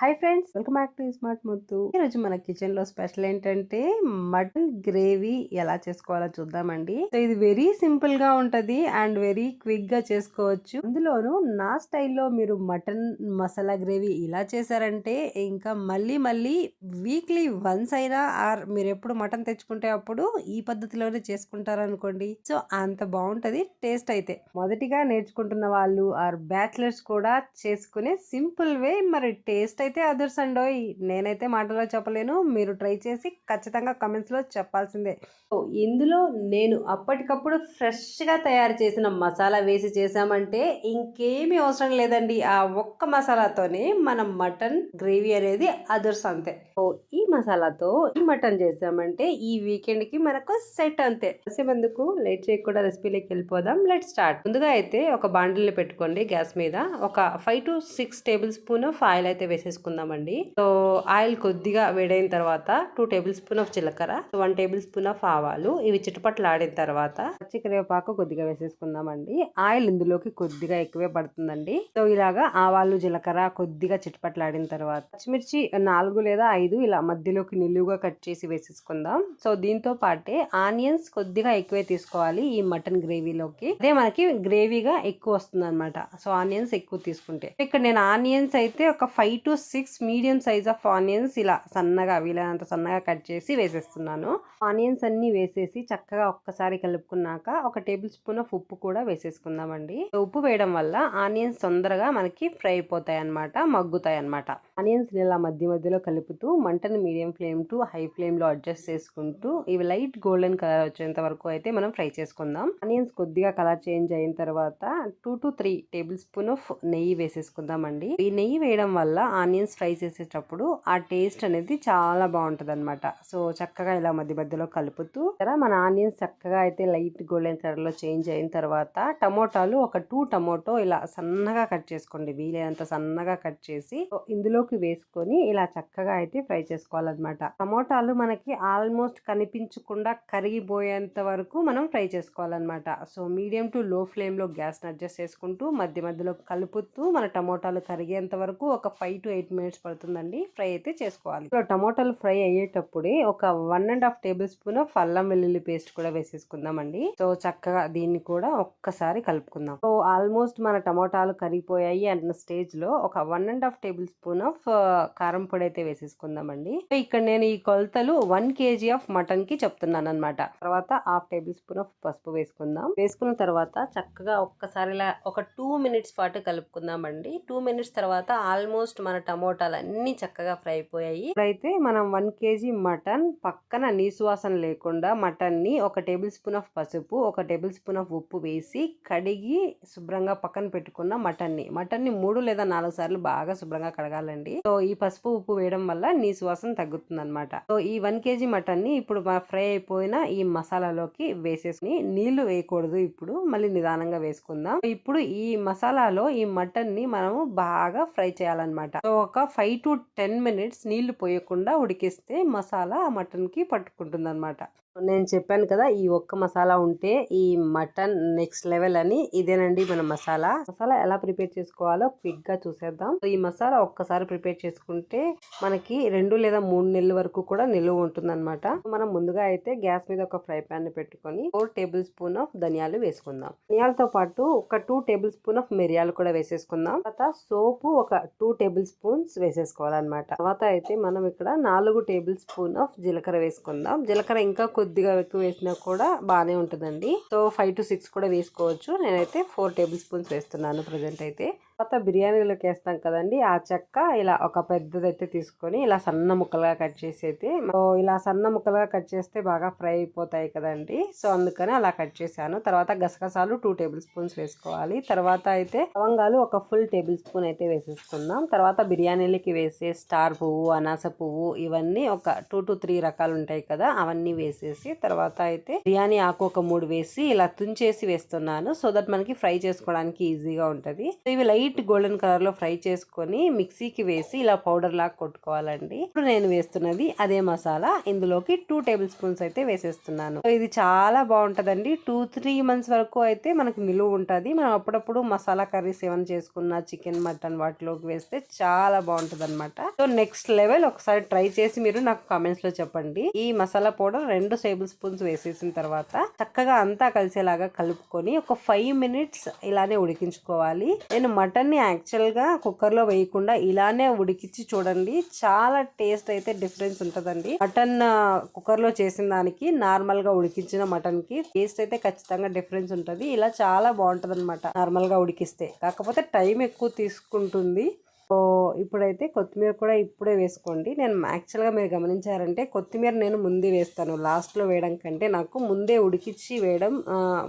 Hi friends welcome back to smart ముద్దు. ఈరోజు మన కిచెన్లో స్పెషల్ ఏంటంటే మటన్ గ్రేవీ ఎలా చేసుకోవాలో చూద్దామండి. సో ఇది వెరీ సింపుల్గా ఉంటది అండ్ వెరీ క్విక్గా చేసుకోవచ్చు. అందులోను నా స్టైల్లో మీరు మటన్ మసాలా గ్రేవీ ఇలా చేశారంటే ఇంకా మళ్ళీ మళ్ళీ వీక్లీ వన్స్ అయినా ఆర్ మీరు ఎప్పుడు మటన్ తెచ్చుకుంటే అప్పుడు ఈ పద్ధతిలోనే చేసుకుంటారనుకోండి. సో అంత బాగుంటది టేస్ట్ అయితే. మొదటిగా నేర్చుకుంటున్న వాళ్ళు ఆర్ బ్యాచిలర్స్ కూడా చేసుకునే సింపుల్ వే మరి టేస్ట్ అయితే అదర్స్ అండోయ్ నేనైతే మాటలో చెప్పలేను. మీరు ట్రై చేసి ఖచ్చితంగా కమెంట్స్లో చెప్పాల్సిందే. ఇందులో నేను అప్పటికప్పుడు ఫ్రెష్గా తయారు చేసిన మసాలా వేసి చేసామంటే ఇంకేమీ అవసరం లేదండి. ఆ ఒక్క మసాలాతోనే మన మటన్ గ్రేవీ అనేది అదర్స్ అంతే. ఓ ఈ మసాలాతో ఈ మటన్ చేసామంటే ఈ వీకెండ్కి మనకు సెట్ అంతే. ఎందుకు లేట్ చేయకుండా రెసిపీలోకి వెళ్ళిపోదాం. Let start. ముందుగా అయితే ఒక బాండిల్ని పెట్టుకోండి గ్యాస్ మీద. ఒక five to six tablespoon of oil అయితే వేసేసుకుందామండి. సో ఆయిల్ కొద్దిగా వేడైన తర్వాత టూ టేబుల్ స్పూన్ ఆఫ్ జీలకర్ర వన్ టేబుల్ స్పూన్ ఆఫ్ ఆవాలు ఇవి చిటపట్లు ఆడిన తర్వాత పచ్చి కరివేపాకు కొద్దిగా వేసేసుకుందామండి. ఆయిల్ ఇందులోకి కొద్దిగా ఎక్కువే పడుతుందండి. సో ఇలాగా ఆవాలు జీలకర్ర కొద్దిగా చిటపట్లు ఆడిన తర్వాత పచ్చిమిర్చి నాలుగు లేదా ఐదు ఇలా మధ్య మధ్యలోకి నిలువుగా కట్ చేసి వేసేసుకుందాం. సో దీంతో పాటే ఆనియన్స్ కొద్దిగా ఎక్కువే తీసుకోవాలి ఈ మటన్ గ్రేవీలోకి. అదే మనకి గ్రేవీగా ఎక్కువ వస్తుంది అనమాట సో ఆనియన్స్ ఎక్కువ తీసుకుంటే. ఇక్కడ నేను ఆనియన్స్ అయితే ఒక five to six medium size of onions ఇలా సన్నగా వీలైనంత సన్నగా కట్ చేసి వేసేస్తున్నాను. ఆనియన్స్ అన్ని వేసేసి చక్కగా ఒక్కసారి కలుపుకున్నాక ఒక టేబుల్ స్పూన్ ఆఫ్ ఉప్పు కూడా వేసేసుకుందామండి. ఉప్పు వేయడం వల్ల ఆనియన్స్ తొందరగా మనకి ఫ్రై అయిపోతాయి అనమాట మగ్గుతాయి అనమాట ఆనియన్స్ ఇలా మధ్య మధ్యలో కలుపుతూ మంటను మీడియం ఫ్లేమ్ టు హై ఫ్లేమ్లో అడ్జస్ట్ చేసుకుంటూ ఇవి లైట్ గోల్డెన్ కలర్ వచ్చేంత వరకు అయితే మనం ఫ్రై చేసుకుందాం. ఆనియన్స్ కొద్దిగా కలర్ చేంజ్ అయిన తర్వాత two to three tablespoon of నెయ్యి వేసేసుకుందామండి. ఈ నెయ్యి వేయడం వల్ల ఆనియన్స్ ఫ్రై చేసేటప్పుడు ఆ టేస్ట్ అనేది చాలా బాగుంటుంది అనమాట సో చక్కగా ఇలా మధ్య మధ్యలో కలుపుతూ మన ఆనియన్స్ చక్కగా అయితే లైట్ గోల్డెన్ కలర్లో చేంజ్ అయిన తర్వాత టమోటాలు ఒక టూ టమోటో ఇలా సన్నగా కట్ చేసుకోండి. వీలైనంత సన్నగా కట్ చేసి ఇందులోకి వేసుకొని ఇలా చక్కగా అయితే ఫ్రై చేసుకోవాలన్నమాట. టమోటాలు మనకి ఆల్మోస్ట్ కనిపించకుండా కరిగిపోయేంత వరకు మనం ఫ్రై చేసుకోవాలన్నమాట. సో మీడియం టు లో ఫ్లేమ్లో గ్యాస్ని అడ్జస్ట్ చేసుకుంటూ మధ్య మధ్యలో కలుపుతూ మన టమోటాలు కరిగేంత వరకు ఒక ఫైవ్ టు ఎయిట్ మినిట్స్ పడుతుందండి. ఫ్రై అయితే చేసుకోవాలి. సో టమోటాలు ఫ్రై అయ్యేటప్పుడే ఒక one and half tablespoon of అల్లం వెల్లుల్లి పేస్ట్ కూడా వేసేసుకుందామండి. సో చక్కగా దీన్ని కూడా ఒక్కసారి కలుపుకుందాం. సో ఆల్మోస్ట్ మన టమోటాలు కరిగిపోయాయి అన్న స్టేజ్లో ఒక one and half tablespoon of కారం పొడి అయితే వేసేసుకుందామండి. ఇక్కడ నేను ఈ కొలతలు వన్ కేజీ ఆఫ్ మటన్కి చెప్తున్నాను అనమాట తర్వాత హాఫ్ టేబుల్ స్పూన్ ఆఫ్ పసుపు వేసుకుందాం. వేసుకున్న తర్వాత చక్కగా ఒక్కసారి ఇలా ఒక టూ మినిట్స్ పాటు కలుపుకుందామండి. టూ మినిట్స్ తర్వాత ఆల్మోస్ట్ మన టమోటాలు అన్ని చక్కగా ఫ్రై అయిపోయాయి. ఇప్పుడైతే మనం వన్ కేజీ మటన్ పక్కన నీసువాసన లేకుండా మటన్ని ఒక టేబుల్ స్పూన్ ఆఫ్ పసుపు ఒక టేబుల్ స్పూన్ ఆఫ్ ఉప్పు వేసి కడిగి శుభ్రంగా పక్కన పెట్టుకున్న మటన్ని మటన్ని మూడు లేదా నాలుగు సార్లు బాగా శుభ్రంగా కడగాలండి. సో ఈ పసుపు ఉప్పు వేయడం వల్ల నీసువాసన తగ్గుతుంది అనమాట సో ఈ వన్ కేజీ మటన్ని ఇప్పుడు ఫ్రై అయిపోయిన ఈ మసాలాలోకి వేసేసుకుని నీళ్ళు వేయకూడదు ఇప్పుడు. మళ్ళీ నిదానంగా వేసుకుందాం. ఇప్పుడు ఈ మసాలాలో ఈ మటన్ని మనము బాగా ఫ్రై చేయాలన్నమాట. సో ఒక ఫైవ్ టు టెన్ మినిట్స్ నీళ్ళు పోయకుండా ఉడికిస్తే మసాలా మటన్కి పట్టుకుంటుంది అనమాట నేను చెప్పాను కదా ఈ ఒక్క మసాలా ఉంటే ఈ మటన్ నెక్స్ట్ లెవెల్ అని ఇదేనండి మన మసాలా. మసాలా ఎలా ప్రిపేర్ చేసుకోవాలో క్విక్గా చూసేద్దాం. ఈ మసాలా ఒక్కసారి ప్రిపేర్ చేసుకుంటే మనకి రెండు లేదా మూడు నెలల వరకు కూడా నిలువ ఉంటుంది అనమాట మనం ముందుగా అయితే గ్యాస్ మీద ఒక ఫ్రై పాన్ని పెట్టుకొని ఫోర్ టేబుల్ స్పూన్ ఆఫ్ ధనియాలు వేసుకుందాం. ధనియాలతో పాటు ఒక టూ టేబుల్ స్పూన్ ఆఫ్ మిరియాలు కూడా వేసేసుకుందాం. తర్వాత సోపు ఒక టూ టేబుల్ స్పూన్స్ వేసేసుకోవాలన్నమాట. తర్వాత అయితే మనం ఇక్కడ నాలుగు టేబుల్ స్పూన్ ఆఫ్ జీలకర్ర వేసుకుందాం. జీలకర్ర ఇంకా కొద్దిగా ఎక్కువ వేసినా కూడా బాగానే ఉంటుందండి. సో ఫైవ్ టు సిక్స్ కూడా వేసుకోవచ్చు. నేనైతే ఫోర్ టేబుల్ స్పూన్స్ వేస్తున్నాను ప్రజెంట్ అయితే. తర్వాత బిర్యానీలోకి వేస్తాం కదండి. ఆ చెక్క ఇలా ఒక పెద్దదైతే తీసుకొని ఇలా సన్న ముక్కలుగా కట్ చేసి అయితే ఇలా సన్న ముక్కలుగా కట్ చేస్తే బాగా ఫ్రై అయిపోతాయి కదండి. సో అందుకని అలా కట్ చేశాను. తర్వాత గసగసాలు టూ టేబుల్ స్పూన్స్ వేసుకోవాలి. తర్వాత అయితే లవంగాలు ఒక ఫుల్ టేబుల్ స్పూన్ అయితే వేసేసుకుందాం. తర్వాత బిర్యానీలకి వేసే స్టార్ పువ్వు అనాస పువ్వు ఇవన్నీ ఒక టూ టు త్రీ రకాలు ఉంటాయి కదా అవన్నీ వేసేసి తర్వాత అయితే బిర్యానీ ఆకు ఒక మూడు వేసి ఇలా తుంచేసి వేస్తున్నాను. సో దట్ మనకి ఫ్రై చేసుకోవడానికి ఈజీగా ఉంటది. ఇవి లైట్ లైట్ గోల్డెన్ కలర్లో ఫ్రై చేసుకొని మిక్సీకి వేసి ఇలా పౌడర్ లాగా కొట్టుకోవాలండి. ఇప్పుడు నేను వేస్తున్నది అదే మసాలా. ఇందులోకి టూ టేబుల్ స్పూన్స్ అయితే వేసేస్తున్నాను. సో ఇది చాలా బాగుంటుందండి. టూ త్రీ మంత్స్ వరకు అయితే మనకు నిలువ ఉంటుంది. మనం అప్పుడప్పుడు మసాలా కర్రీస్ ఏమైనా చేసుకున్న చికెన్ మటన్ వాటిలోకి వేస్తే చాలా బాగుంటుంది అనమాట సో నెక్స్ట్ లెవెల్ ఒకసారి ట్రై చేసి మీరు నాకు కామెంట్స్లో చెప్పండి. ఈ మసాలా పౌడర్ రెండు టేబుల్ స్పూన్స్ వేసేసిన తర్వాత చక్కగా అంతా కలిసేలాగా కలుపుకొని ఒక ఫైవ్ మినిట్స్ ఇలానే ఉడికించుకోవాలి. నేను మటన్ మటన్ని యాక్చువల్గా కుక్కర్లో వేయకుండా ఇలానే ఉడికించి చూడండి. చాలా టేస్ట్ అయితే డిఫరెన్స్ ఉంటుందండి. మటన్ కుక్కర్లో చేసిన దానికి నార్మల్గా ఉడికించిన మటన్కి టేస్ట్ అయితే ఖచ్చితంగా డిఫరెన్స్ ఉంటుంది. ఇలా చాలా బాగుంటుంది అనమాట నార్మల్గా ఉడికిస్తే. కాకపోతే టైం ఎక్కువ తీసుకుంటుంది. సో ఇప్పుడైతే కొత్తిమీర కూడా ఇప్పుడే వేసుకోండి. నేను యాక్చువల్గా మీరు గమనించారంటే కొత్తిమీర నేను ముందే వేస్తాను. లాస్ట్లో వేయడం కంటే నాకు ముందే ఉడికిచ్చి వేయడం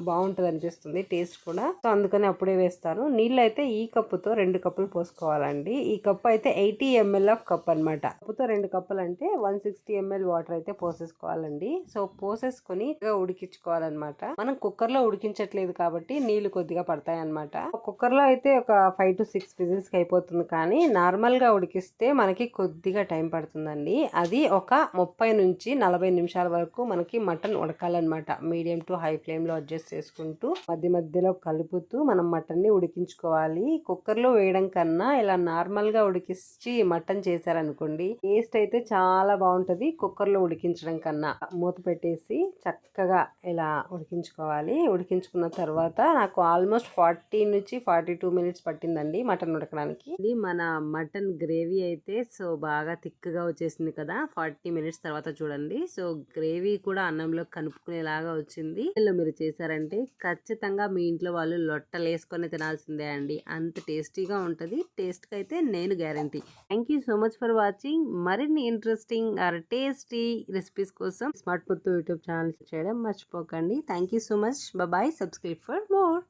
బాగుంటుంది అనిపిస్తుంది టేస్ట్ కూడా. సో అందుకని అప్పుడే వేస్తాను. నీళ్ళు అయితే ఈ కప్పుతో రెండు కప్పులు పోసుకోవాలండి. ఈ కప్పు అయితే ఎయిటీ ఎంఎల్ ఆఫ్ కప్ అనమాట కప్పుతో రెండు కప్పులు అంటే వన్ సిక్స్టీ ఎంఎల్ వాటర్ అయితే పోసేసుకోవాలండి. సో పోసేసుకొని ఉడికించుకోవాలన్నమాట. మనం కుక్కర్లో ఉడికించట్లేదు కాబట్టి నీళ్ళు కొద్దిగా పడతాయి అనమాట కుక్కర్లో అయితే ఒక ఫైవ్ టు సిక్స్ విజిల్స్కి అయిపోతుంది కానీ కానీ నార్మల్గా ఉడికిస్తే మనకి కొద్దిగా టైం పడుతుందండి. అది ఒక ముప్పై నుంచి నలభై నిమిషాల వరకు మనకి మటన్ ఉడకాలన్నమాట. మీడియం టు హై ఫ్లేమ్లో అడ్జస్ట్ చేసుకుంటూ మధ్య మధ్యలో కలుపుతూ మనం మటన్ని ఉడికించుకోవాలి. కుక్కర్లో వేయడం కన్నా ఇలా నార్మల్గా ఉడికించి మటన్ చేశారనుకోండి టేస్ట్ అయితే చాలా బాగుంటుంది కుక్కర్లో ఉడికించడం కన్నా. మూత పెట్టేసి చక్కగా ఇలా ఉడికించుకోవాలి. ఉడికించుకున్న తర్వాత నాకు ఆల్మోస్ట్ ఫార్టీ నుంచి ఫార్టీ టూ మినిట్స్ పట్టిందండి మటన్ ఉడకడానికి. ఇది మన మటన్ గ్రేవీ అయితే సో బాగా థిక్గా వచ్చేసింది కదా! ఫార్టీ మినిట్స్ తర్వాత చూడండి. సో గ్రేవీ కూడా అన్నంలో కనుపుకునేలాగా వచ్చింది. ఇందులో మీరు చేశారంటే ఖచ్చితంగా మీ ఇంట్లో వాళ్ళు లొట్టలు వేసుకొని తినాల్సిందే అండి. అంత టేస్టీగా ఉంటుంది. టేస్ట్కి అయితే నేను guarantee. Thank you so much for watching. మరిన్ని ఇంట్రెస్టింగ్ ఆర్ టేస్టీ రెసిపీస్ కోసం స్మార్ట్ పొత్తు యూట్యూబ్ ఛానల్ చేయడం మర్చిపోకండి. Thank you so much. Bye subscribe for more.